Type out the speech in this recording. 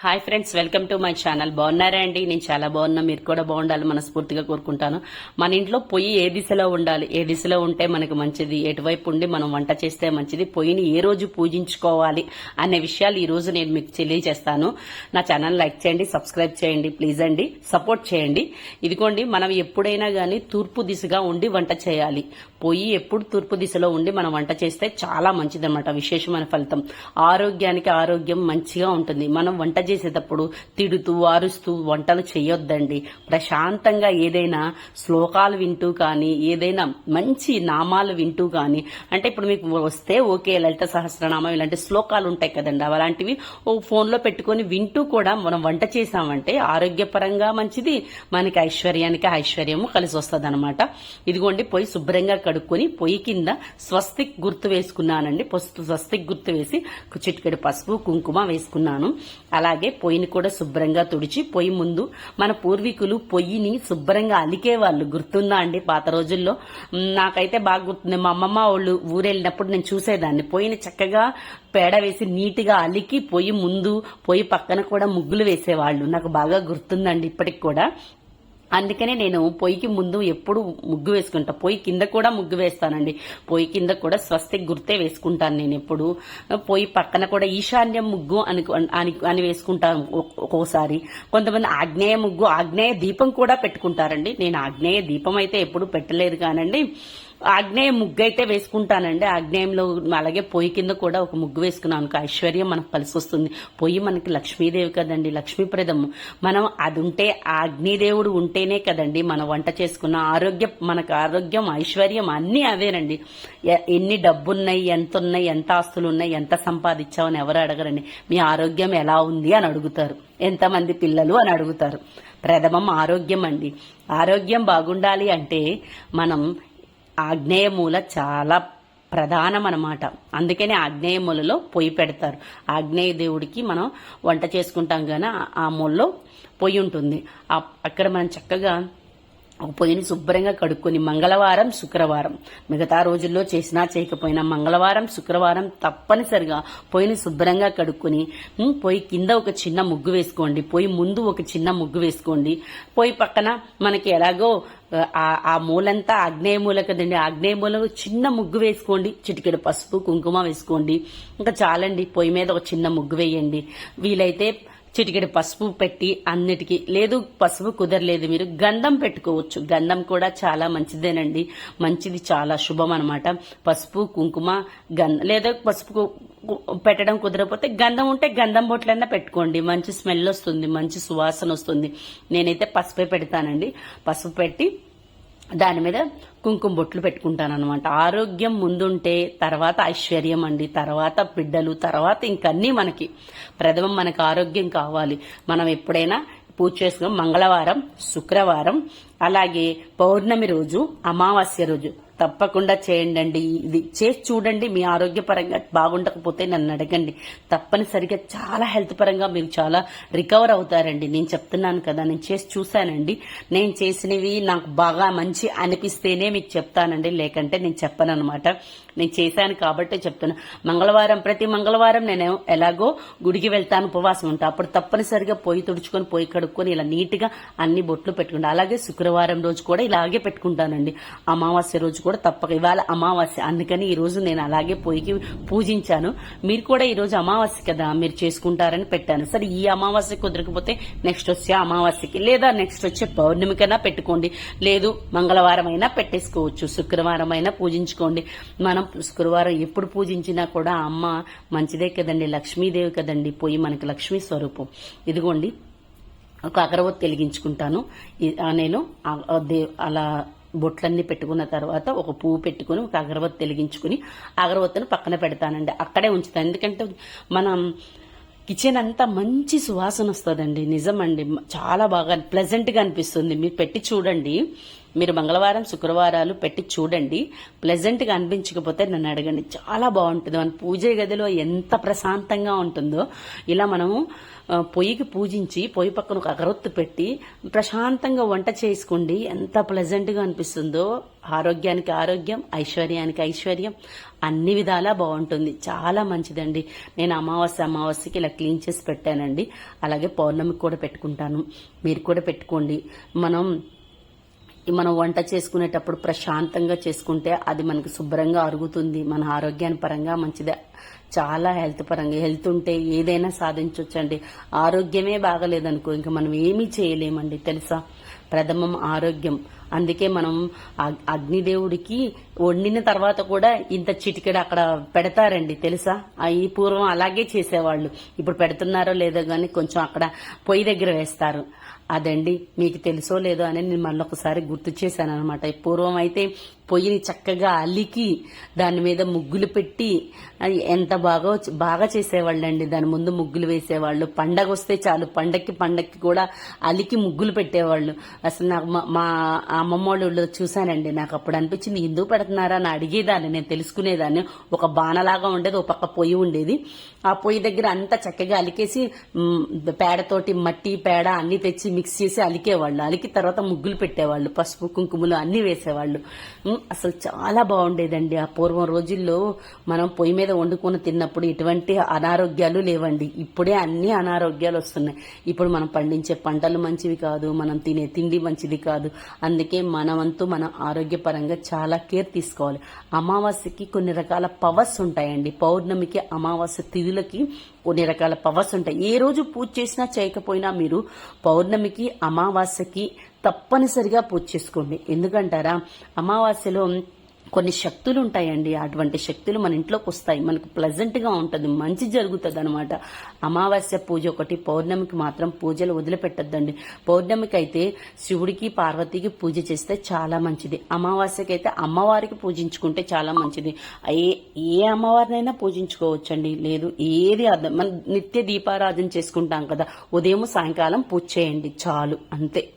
Hi friends welcome to my channel. బాగున్నారా అండి? నేను చాలా బాగున్నా. మీరు కూడా బాగుండాలి మనస్ఫూర్తిగా కోరుకుంటాను. మన ఇంట్లో పొయ్యి ఏ దిశలో ఉండాలి? ఏ దిశలో ఉంటే మనకు మంచిది? ఎటువైపు ఉండి మనం వంట చేస్తే మంచిది? పొయ్యిని ఏ రోజు పూజించుకోవాలి అనే విషయాలు ఈ రోజు నేను మీకు తెలియజేస్తాను. నా ఛానల్ లైక్ చేయండి సబ్స్క్రైబ్ చేయండి ప్లీజ్ అండి. సపోర్ట్ చేయండి. ఇదిగోండి మనం ఎప్పుడైనా కానీ తూర్పు దిశగా ఉండి వంట చేయాలి. పొయ్యి ఎప్పుడు తూర్పు దిశలో ఉండి మనం వంట చేస్తే చాలా మంచిదన్నమాట విశేషమైన ఫలితం. ఆరోగ్యానికి ఆరోగ్యం మంచిగా ఉంటుంది. మనం వంట చేసేటప్పుడు తిడుతూ వారుస్తూ వంటలు చేయొద్దండి. ప్రశాంతంగా ఏదైనా శ్లోకాలు వింటూ కానీ ఏదైనా మంచి నామాలు వింటూ కానీ అంటే ఇప్పుడు మీకు వస్తే ఓకే లలిత సహస్రనామం ఇలాంటి శ్లోకాలు ఉంటాయి కదండి. అలాంటివి ఓ ఫోన్లో పెట్టుకొని వింటూ కూడా మనం వంట చేసామంటే ఆరోగ్యపరంగా మంచిది మనకి ఐశ్వర్యానికి ఐశ్వర్యము కలిసి వస్తుంది అనమాట ఇదిగోండి పొయ్యి శుభ్రంగా కడుక్కొని పొయ్యి కింద స్వస్తిక్ గుర్తు వేసుకున్నానండి. పసుపు స్వస్తిక్ గుర్తు వేసి చిటికెడు పసుపు కుంకుమ వేసుకున్నాను. అలా అలాగే పొయ్యిని కూడా శుభ్రంగా తుడిచి పొయ్యి ముందు మన పూర్వీకులు పొయ్యిని శుభ్రంగా అలికేవాళ్ళు గుర్తుందా అండి? పాత రోజుల్లో నాకైతే బాగా గుర్తుంది. మా అమ్మమ్మ వాళ్ళు ఊరెళ్ళినప్పుడు నేను చూసేదాన్ని. పొయ్యిని చక్కగా పేడ వేసి నీట్గా అలికి పొయ్యి ముందు పొయ్యి పక్కన కూడా ముగ్గులు వేసేవాళ్ళు. నాకు బాగా గుర్తుందండి ఇప్పటికి కూడా. అందుకనే నేను పొయ్యికి ముందు ఎప్పుడు ముగ్గు వేసుకుంటా. పొయ్యి కింద కూడా ముగ్గు వేస్తానండి. పొయ్యి కింద కూడా స్వస్తి గుర్తే వేసుకుంటాను నేను ఎప్పుడు. పొయ్యి పక్కన కూడా ఈశాన్యం ముగ్గు అని అని అని వేసుకుంటాను ఒ- ఒక్కోసారి. కొంతమంది ఆగ్నేయ ముగ్గు ఆగ్నేయ దీపం కూడా పెట్టుకుంటారండి. నేను ఆగ్నేయ దీపం అయితే ఎప్పుడు పెట్టలేదు కానండి. ఆగ్నేయ ముగ్గు అయితే వేసుకుంటానండి. ఆగ్నేయంలో అలాగే పొయ్యి కింద కూడా ఒక ముగ్గు వేసుకున్నాను అనుకో ఐశ్వర్యం మనకు కలిసి వస్తుంది పొయ్యి మనకి లక్ష్మీదేవి కదండి లక్ష్మీప్రదం మనం అది ఉంటే అగ్నిదేవుడు ఉంటేనే కదండి మన వంట చేసుకున్న ఆరోగ్యం మనకు ఆరోగ్యం ఐశ్వర్యం అన్నీ అవేనండి. ఎ- ఎన్ని డబ్బున్నాయి ఎంత ఉన్నాయి ఎంత ఆస్తులు ఉన్నాయి ఎంత సంపాదించామని ఎవరు అడగరండి. మీ ఆరోగ్యం ఎలా ఉంది అని అడుగుతారు. ఎంతమంది పిల్లలు అని అడుగుతారు. ప్రథమం ఆరోగ్యం అండి ఆరోగ్యం బాగుండాలి అంటే మనం ఆగ్నేయ మూల చాలా ప్రధానం అనమాట అందుకనే ఆగ్నేయ మూలలో పొయ్యి పెడతారు. ఆగ్నేయ దేవుడికి మనం వంట చేసుకుంటాం కానీ ఆ- మూలలో పొయ్యి ఉంటుంది. అక్కడ మనం చక్కగా పొయ్యిని శుభ్రంగా కడుక్కొని మంగళవారం శుక్రవారం. మిగతా రోజుల్లో చేసినా చేయకపోయినా మంగళవారం శుక్రవారం తప్పనిసరిగా పొయ్యిని శుభ్రంగా కడుక్కొని పొయ్యి కింద ఒక చిన్న ముగ్గు వేసుకోండి. పొయ్యి ముందు ఒక చిన్న ముగ్గు వేసుకోండి. పొయ్యి పక్కన మనకి ఎలాగో ఆ ఆ మూలంతా ఆగ్నేయ మూల కదండి. ఆగ్నేయ మూల చిన్న ముగ్గు వేసుకోండి. చిటికెడు పసుపు కుంకుమ వేసుకోండి. ఇంకా చాలండి. పొయ్యి మీద ఒక చిన్న ముగ్గు వేయండి. వీలైతే చిటికెడు పసుపు పెట్టి అన్నిటికీ. లేదు పసుపు కుదరలేదు మీరు. గంధం పెట్టుకోవచ్చు. గంధం కూడా చాలా మంచిదేనండి. మంచిది చాలా శుభం అనమాట పసుపు కుంకుమ గంధం లేదా పసుపు పెట్టడం కుదరకపోతే గంధం ఉంటే గంధం బొట్లైనా పెట్టుకోండి. మంచి స్మెల్ వస్తుంది మంచి సువాసన వస్తుంది. నేనైతే పసుపే పెడతానండి. పసుపు పెట్టి దాని మీద కుంకుమ బొట్లు పెట్టుకుంటాను అనమాట ఆరోగ్యం ముందుంటే తర్వాత ఐశ్వర్యం అండి తర్వాత బిడ్డలు తర్వాత ఇంకన్నీ మనకి. ప్రథమం మనకు ఆరోగ్యం కావాలి. మనం ఎప్పుడైనా పూజ చేసుకున్నాం మంగళవారం శుక్రవారం అలాగే పౌర్ణమి రోజు అమావాస్య రోజు. తప్పకుండా చేయండి ఇది చేసి చూడండి మీ ఆరోగ్యపరంగా బాగుండకపోతే నన్ను అడగండి. తప్పనిసరిగా చాలా హెల్త్ పరంగా మీరు చాలా రికవర్ అవుతారండి. నేను చెప్తున్నాను కదా నేను చేసి చూశానండి. నేను చేసినవి నాకు బాగా మంచి అనిపిస్తేనే మీకు చెప్తానండి. లేకంటే నేను చెప్పను అనమాట నేను చేశాను కాబట్టి చెప్తున్నా. మంగళవారం ప్రతి మంగళవారం నేను ఎలాగో గుడికి వెళ్తాను ఉపవాసం ఉంటా. అప్పుడు తప్పనిసరిగా పొయ్యి తుడుచుకొని పొయ్యి కడుక్కొని ఇలా నీట్గా అన్ని బొట్లు పెట్టుకుంటా. అలాగే శుక్రవారం రోజు కూడా ఇలాగే పెట్టుకుంటానండి. అమావాస్య రోజు కూడా తప్పక. ఇవాళ అమావాస్య. అందుకని ఈ రోజు నేను అలాగే పొయ్యికి పూజించాను. మీరు కూడా ఈ రోజు అమావాస్య కదా మీరు చేసుకుంటారని పెట్టాను. సరే ఈ అమావాస్య కుదరకపోతే నెక్స్ట్ వచ్చే అమావాస్యకి లేదా నెక్స్ట్ వచ్చే పౌర్ణమికైనా పెట్టుకోండి. లేదు మంగళవారం అయినా పెట్టేసుకోవచ్చు. శుక్రవారం అయినా పూజించుకోండి. మనం శుక్రవారం ఎప్పుడు పూజించినా కూడా అమ్మ మంచిదే కదండి లక్ష్మీదేవి కదండి పొయ్యి మనకి లక్ష్మీ స్వరూపం. ఇదిగోండి ఒక అగరవత్తి వెలిగించుకుంటాను. నేను దే- అలా బొట్లన్నీ పెట్టుకున్న తర్వాత ఒక పువ్వు పెట్టుకుని ఒక అగరబత్తి వెలిగించుకుని అగరబత్తిని పక్కన పెడతానండి. అక్కడే ఉంచుతాను. ఎందుకంటే మనం కిచెన్ అంతా మంచి సువాసన వస్తుందండి. నిజమండి. చాలా బాగా ప్లెజెంట్గా అనిపిస్తుంది. మీరు పెట్టి చూడండి. మీరు మంగళవారం శుక్రవారాలు పెట్టి చూడండి. ప్లెజెంట్గా అనిపించకపోతే నన్ను అడగండి. చాలా బాగుంటుంది. మన పూజ గదిలో ఎంత ప్రశాంతంగా ఉంటుందో. ఇలా మనము పొయ్యికి పూజించి పొయ్యి పక్కన ఒక అగరొత్తు పెట్టి ప్రశాంతంగా వంట చేసుకోండి. ఎంత ప్లెజెంట్గా అనిపిస్తుందో. ఆరోగ్యానికి ఆరోగ్యం ఐశ్వర్యానికి ఐశ్వర్యం అన్ని విధాలా బాగుంటుంది. చాలా మంచిదండి. నేను అమావాస్య అమావాస్యకి ఇలా క్లీన్ చేసి పెట్టానండి. అలాగే పౌర్ణమికి కూడా పెట్టుకుంటాను. మీరు కూడా పెట్టుకోండి. మనం మనం వంట చేసుకునేటప్పుడు ప్రశాంతంగా చేసుకుంటే అది మనకు శుభ్రంగా అరుగుతుంది. మన ఆరోగ్యాన్ని పరంగా మంచిదే. చాలా హెల్త్ పరంగా హెల్త్ ఉంటే ఏదైనా సాధించవచ్చండి ఆరోగ్యమే బాగలేదనుకో ఇంకా మనం ఏమీ చేయలేమండి తెలుసా? ప్రథమం ఆరోగ్యం. అందుకే మనం అగ్- అగ్నిదేవుడికి వండిన తర్వాత కూడా ఇంత చిటికెడు అక్కడ పెడతారండి తెలుసా? ఈ పూర్వం అలాగే చేసేవాళ్ళు. ఇప్పుడు పెడుతున్నారో లేదో కానీ కొంచెం అక్కడ పొయ్యి దగ్గర వేస్తారు. అదండి మీకు తెలుసో లేదో అని నేను మళ్ళీ ఒకసారి గుర్తు చేశాను అనమాట పూర్వం అయితే పొయ్యిని చక్కగా అలికి దాని మీద ముగ్గులు పెట్టి ఎంత బాగా బాగా చేసేవాళ్ళండి. దాని ముందు ముగ్గులు వేసేవాళ్ళు. పండగ వస్తే చాలు. పండక్కి పండక్కి కూడా అలికి ముగ్గులు పెట్టేవాళ్ళు. అసలు నాకు మా- మా అమ్మమ్మ వాళ్ళు చూశానండి నాకు అప్పుడు అనిపించింది ఎందుకు పెడుతున్నారా? అని అడిగేదాన్ని. నేను తెలుసుకునేదాన్ని. ఒక బాణలాగా ఉండేది ఒక పక్క పొయ్యి ఉండేది. ఆ పొయ్యి దగ్గర అంతా చక్కగా అలికేసి పేడతోటి మట్టి పేడ అన్ని తెచ్చి మిక్స్ చేసి అలికేవాళ్ళు. అలికి తర్వాత ముగ్గులు పెట్టేవాళ్ళు. పసుపు కుంకుమలు అన్ని వేసేవాళ్ళు. అసలు చాలా బాగుండేదండి. ఆ పూర్వం రోజుల్లో మనం పొయ్యి మీద వండుకొని తిన్నప్పుడు ఎటువంటి అనారోగ్యాలు లేవండి. ఇప్పుడే అన్ని అనారోగ్యాలు వస్తున్నాయి. ఇప్పుడు మనం పండించే పంటలు మంచివి కాదు మనం తినే తిండి మంచిది కాదు. అందుకే మనవంతు మనం ఆరోగ్యపరంగా చాలా కేర్ తీసుకోవాలి. అమావాస్యకి కొన్ని రకాల పవర్స్ ఉంటాయండి. పౌర్ణమికి అమావాస్య తిథులకి కొన్ని రకాల పవర్స్ ఉంటాయి. ఏ రోజు పూజ చేసినా చేయకపోయినా మీరు పౌర్ణమికి అమావాస్యకి తప్పనిసరిగా పూజ చేసుకోండి. ఎందుకంటారా? అమావాస్యలో కొన్ని శక్తులు ఉంటాయండి అటువంటి శక్తులు మన ఇంట్లోకి వస్తాయి. మనకు ప్లెజెంట్గా ఉంటుంది. మంచి జరుగుతుంది అనమాట అమావాస్య పూజ ఒకటి పౌర్ణమికి మాత్రం పూజలు వదిలిపెట్టద్దండి. పౌర్ణమికి అయితే శివుడికి పార్వతికి పూజ చేస్తే చాలా మంచిది. అమావాస్యకి అయితే అమ్మవారికి పూజించుకుంటే చాలా మంచిది. ఏ ఏ అమ్మవారినైనా పూజించుకోవచ్చండి. లేదు ఏది అర్థం మన నిత్య దీపారాధన చేసుకుంటాం కదా. ఉదయం సాయంకాలం పూజ చేయండి. చాలు. అంతే.